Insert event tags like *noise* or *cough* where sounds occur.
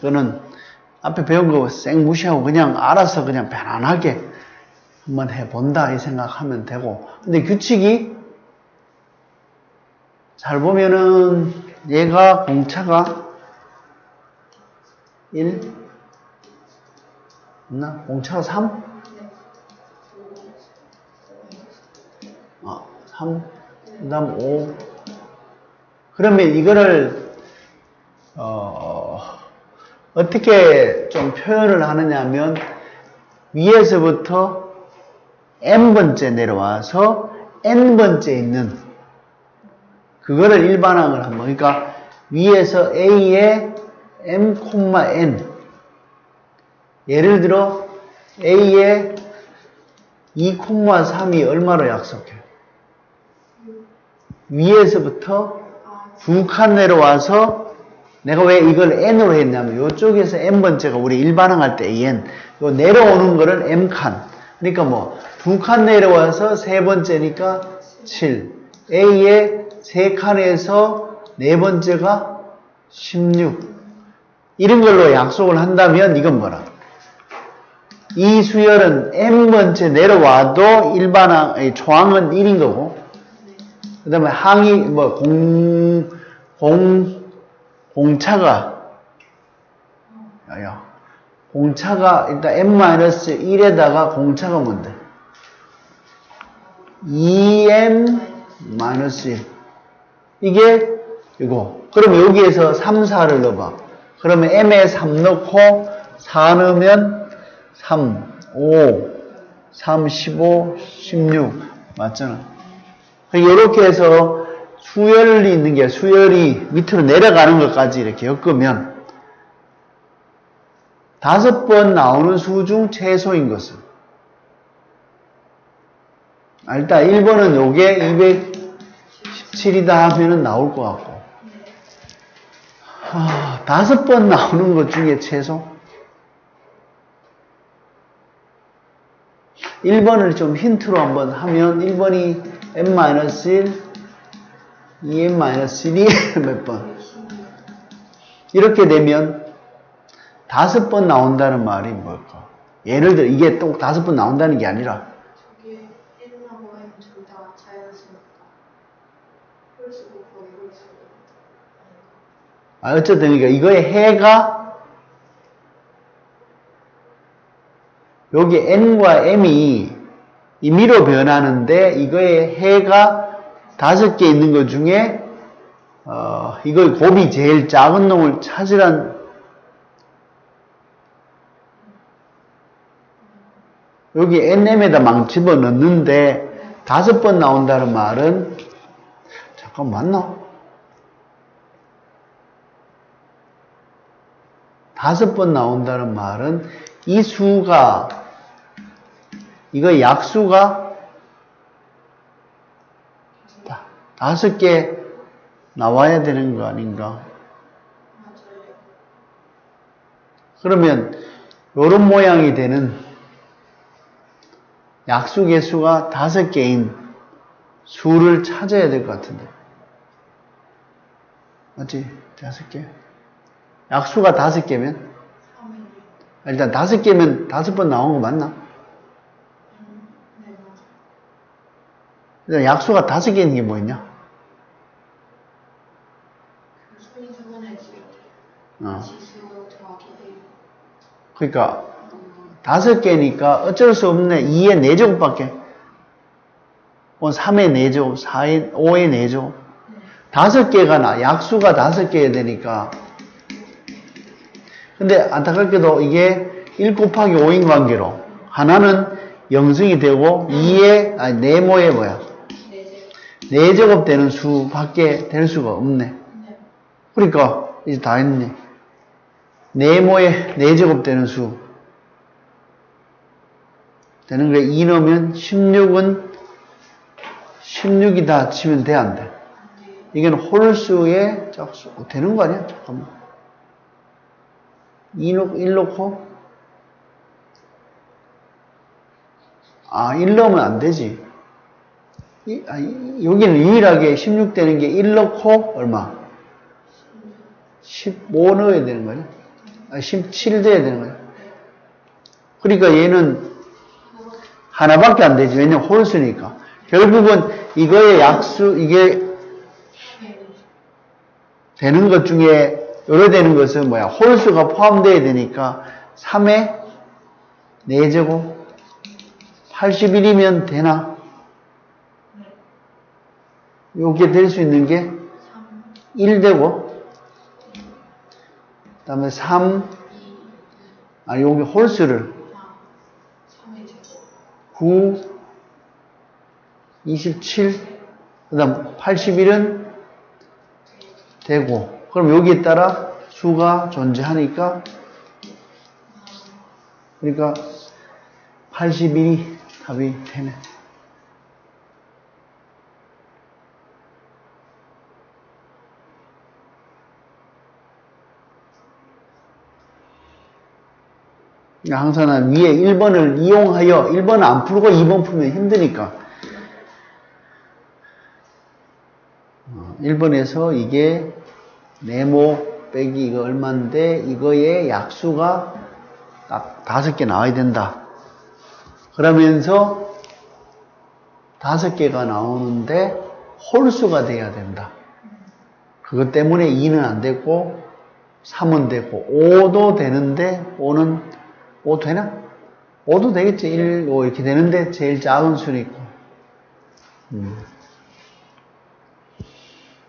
그거는 앞에 배운 거 쌩 무시하고 그냥 알아서 그냥 편안하게 한번 해본다 이 생각하면 되고 근데 규칙이 잘 보면은 얘가 공차가 1 있나? 공차가 3? 아, 3, 그 다음 5. 그러면 이거를, 어, 어떻게 좀 표현을 하느냐 하면, 위에서부터 n번째 내려와서 n번째 있는, 그거를 일반항을 한번, 그러니까 위에서 a에 m, n. 예를 들어, a에 2,3이 얼마로 약속해? 위에서부터 두칸 내려와서 내가 왜 이걸 n으로 했냐면 이쪽에서 n번째가 우리 일반항 할 때 n 요 내려오는 거는 m칸. 그러니까 뭐 두 칸 내려와서 세 번째니까 7 a의 세 칸에서 네 번째가 16 이런 걸로 약속을 한다면 이건 뭐라? 이 수열은 n번째 내려와도 일반항 초항은 1인 거고. 그 다음에 항이, 뭐, 공, 공, 공차가, 공차가, 일단 n-1에다가 공차가 뭔데? 2m-1. 이게, 이거. 그럼 여기에서 3, 4를 넣어봐. 그러면 m에 3 넣고, 4 넣으면 3, 5, 3, 15, 16. 맞잖아. 이렇게 해서 수열이 있는 게 수열이 밑으로 내려가는 것까지 이렇게 엮으면 다섯 번 나오는 수 중 최소인 것은 아, 일단 1번은 요게 217이다 하면은 나올 것 같고. 하, 다섯 번 나오는 것 중에 최소? 1번을 좀 힌트로 한번 하면 1번이 n-1, 2n-1이 *laughs* 몇 번? 이렇게 되면 다섯 번 나온다는 말이 뭘까? 예를 들어 이게 또 다섯 번 나온다는 게 아니라 아, 어쨌든 그러니까 이거의 해가 여기 n과 m이 임의로 변하는데 이거의 해가 다섯 개 있는 것 중에 어, 이거 곱이 제일 작은 놈을 찾으란 여기 nm에다 망 집어 넣는데 다섯 번 나온다는 말은 잠깐 맞나? 다섯 번 나온다는 말은 이 수가 이거 약수가 다- 다섯 개 나와야 되는 거 아닌가? 그러면 이런 모양이 되는 약수 개수가 다섯 개인 수를 찾아야 될 것 같은데. 맞지? 다섯 개. 약수가 다섯 개면 3일 일단 다섯 개면 다섯 번 나온 거 맞나? 네 맞아요. 일단 약수가 다섯 개인 게 뭐였냐? 그 소위 저번에 지금 어. 그러니까 다섯 개니까 어쩔 수 없네. 2의 4제곱밖에. 뭐 3의 4제곱, 4의, 5의 4제곱. 다섯 개가 나. 약수가 다섯 개야 되니까. 근데 안타깝게도 이게 1 곱하기 5인 관계로 하나는 영승이 되고 2의 아니 네모의 뭐야? 네 제. 4제곱 되는 수밖에 될 수가 없네. 네. 그러니까 이제 다 했네. 네모의 4제곱 되는 수 되는 거에 2 넣으면 16은 16이다 치면 돼, 안 돼? 이건 홀수의 짝수. 되는 거 아니야? 잠깐만. 2 넣고, 1 넣고. 아, 1 넣으면 안 되지. 이, 아, 이- 여기는 유일하게 16 되는 게 1 넣고, 얼마? 15 넣어야 되는 거냐? 아, 17 돼야 되는 거예요. 그러니까 얘는 하나밖에 안 되지. 왜냐면 홀수니까. 결국은 이거의 약수, 이게 네. 되는 것 중에 요래 되는 것은 뭐야? 홀수가 포함되어야 되니까 3에 4제곱 81이면 되나? 요게 될 수 있는 게 3, 1 되고 그 다음에 3 아니 여기 홀수를 4, 3의 제곱. 9 27 그 다음 81은 되고 그럼 여기에 따라 수가 존재하니까 그러니까 81이 답이 되네. 그러니까 항상 난 위에 1번을 이용하여 1번 안 풀고 2번 풀면 힘드니까 1번에서 이게 네모 빼기 이거 얼마인데 이거의 약수가 딱 다섯 개 나와야 된다. 그러면서 다섯 개가 나오는데 홀수가 돼야 된다. 그것 때문에 2는 안 되고 3은 되고 5도 되는데 5는 5 되나? 5도 되겠지. 1, 5 이렇게 되는데 제일 작은 수니까. 음.